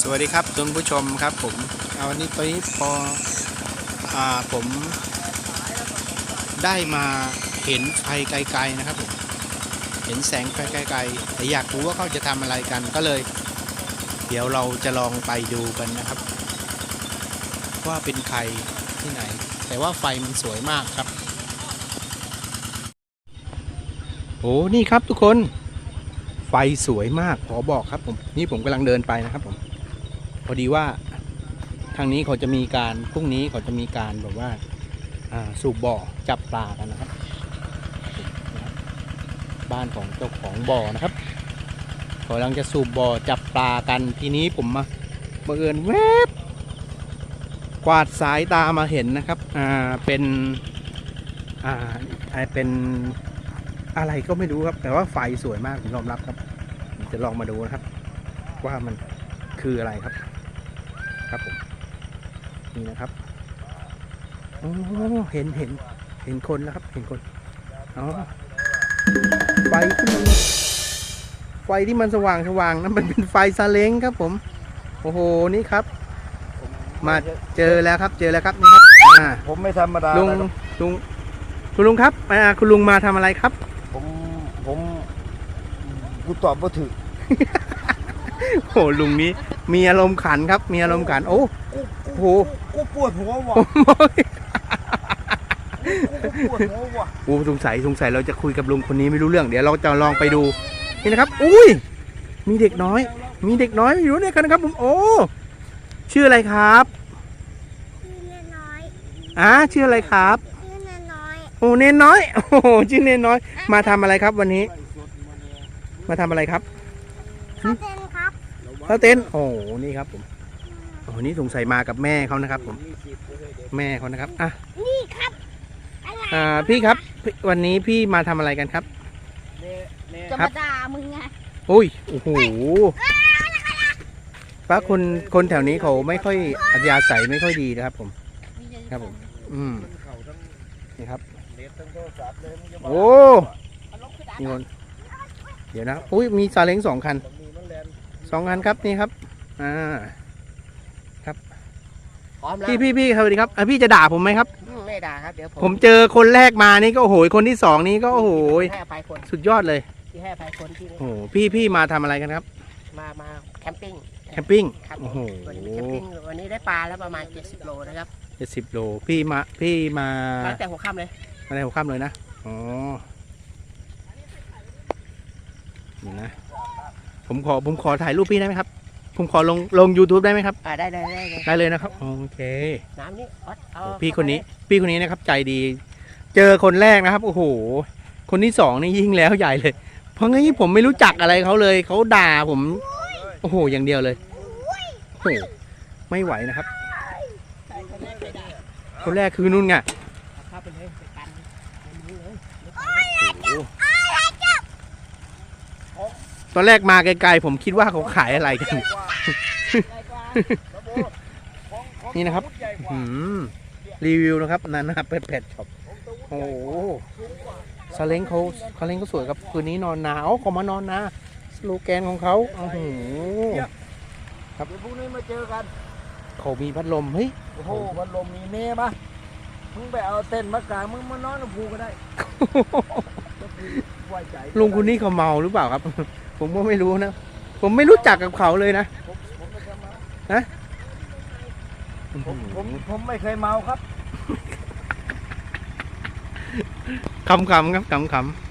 สวัสดีครับท่านผู้ชมครับผมเอาวันนี้ตอนนี้พออผมได้มาเห็นไฟไกลๆนะครับผมเห็นแสงไฟไกลๆแต่อยากรู้ว่าเขาจะทำอะไรกันก็เลย เดี๋ยวเราจะลองไปดูกันนะครับ ว่าเป็นใครที่ไหน แต่ว่าไฟมันสวยมากครับโอ้นี่ครับทุกคนไฟสวยมากขอบอกครับผม นี่ผมกำลังเดินไปนะครับผม พอดีว่าทางนี้เขาจะมีการพรุ่งนี้เขาจะมีการแบบว่าสูบบ่อจับปลากันนะครับ บ้านของเจ้าของบ่อนะครับกำลังจะสูบบ่อจับปลากันทีนี้ผมมาบังเอิญแวบกวาดสายตามาเห็นนะครับอ่าเป็นอ่าอ่าเป็นอะไรก็ไม่รู้ครับ แต่ว่าไฟสวยมากผมยอมรับครับ จะลองมาดูนะครับ ว่ามันคืออะไรครับ ครับผมนี่นะครับโอ้เห็นเห็นเห็นคนแล้วครับ เห็นคนอ๋อไฟที่มันไฟที่มันสว่างสว่างนั้นมันเป็นไฟซาเล้งครับ ผม โอ้โหนี่ครับ มาเจอแล้วครับ เจอแล้วครับนี่ครับอ่าผมไม่ธรรมดาลุงนะครับลุงคุณลุงครับอ่าคุณลุงมาทำอะไรครับ ผมผมกูตอบว่าถือ โอ้โหลุงนี้มีอารมณ์ขันครับ มีอารมณ์ขันโอ้โหกูปวดหัวว่ะผมบอกกูปวดหัวว่ะโอ้สงสัยสงสัยเราจะคุยกับลุงคนนี้ไม่รู้เรื่องเดี๋ยวเราจะลองไปดูนี่นะครับ อุ้ยมีเด็กน้อย มีเด็กน้อยอยู่เนี่ยกันนะครับผมโอ้ชื่ออะไรครับชื่อเนนน้อยอ่าชื่ออะไรครับชื่อเนนน้อยโอ้เนนน้อยโอ้โหชื่อเนนน้อย มาทำอะไรครับวันนี้ มาทำอะไรครับเขาเต้นครับ เขาเต้นโอ้โหนี่ครับผมโอ้โหนี่สงสัยมากับแม่เขานะครับ ผม แม่เขานะครับอะนี่ครับอะไรอ่าพี่ครับพี่วันนี้พี่มาทำอะไรกันครับ จะครัมาบด่ามึงไงอุ้ยโอ้โหป้าคนคนแถวนี้เขาไม่ค่อยอัธยาศัยไม่ค่อยดีนะครับ ผม ครับผม อืมนี่ครับโอ้นี่คนเดี๋ยวนะอุ้ยมีซาเล้งสองคัน สองคันครับนี่ครับ อ่าพร้อมแล้วพี่พี่พี่ครับสวัสดีครับอะพี่จะด่าผมไหมครับ อืมไม่ด่าครับเดี๋ยวผมผมเจอคนแรกมานี่ก็โอ้โหคนที่สองนี่ก็โอ้โหให้อภัยคนสุดยอดเลยที่ให้อภัยคนที่โอ้โหพี่พี่มาทำอะไรกันครับ มามาแคมปิ้งแคมปิ้งครับโอ้โหวันนี้แคมปิ้งวันนี้ได้ปลาแล้วประมาณ 70 โลนะครับเจ็ดสิบโลพี่มาพี่มามาตั้งแต่หัวค่ำเลยอะไรหัวค่ำเลยนะอ๋อนี่นะ ผมขอผมขอถ่ายรูปพี่ได้ไหมครับ ผมขอลงลง YouTube ได้ไหมครับ อ่าได้ได้ได้เลยได้เลยนะครับ โอเค น้ำนี่ออสเอาโอ้พี่คนนี้ พี่คนนี้นะครับใจดี เจอคนแรกนะครับ โอ้โห คนที่สองนี่ยิ่งแล้วใหญ่เลย เพราะงี้ผมไม่รู้จักอะไรเขาเลย เขาด่าผม โอ้โห อย่างเดียวเลยโอ้โหไม่ไหวนะครับคนแรกคือนุ่นไงเข้าไปเลยไปกันในมือเลย ตอนแรกมาไกลๆผมคิดว่าเขาขายอะไรกัน นี่นะครับอืมรีวิวนะครับนันนะครับเป็ดเป็ดช็อปโอ้โหซาเล้งเขาซาเล้งเขาสวยครับคืนนี้นอนหนาวเขามานอนนาสโลแกนของเขาโอ้โหเดี๋ยวพรุ่งนี้มาเจอกันเขามีพัดลมเฮ้ยโอ้โหพัดลมมีเมย์ปะมึงไปเอาเต็นท์มากางมึงมานอนกับภูก็ได้ก็คือไว้ใจลุงคนนี้เขาเมาหรือเปล่าครับ ผมก็ไม่รู้นะ ผมไม่รู้จักกับเขาเลยนะผมผมไม่เคยเมาฮะผมผมผมไม่เคยเมาครับคำๆครับคำๆ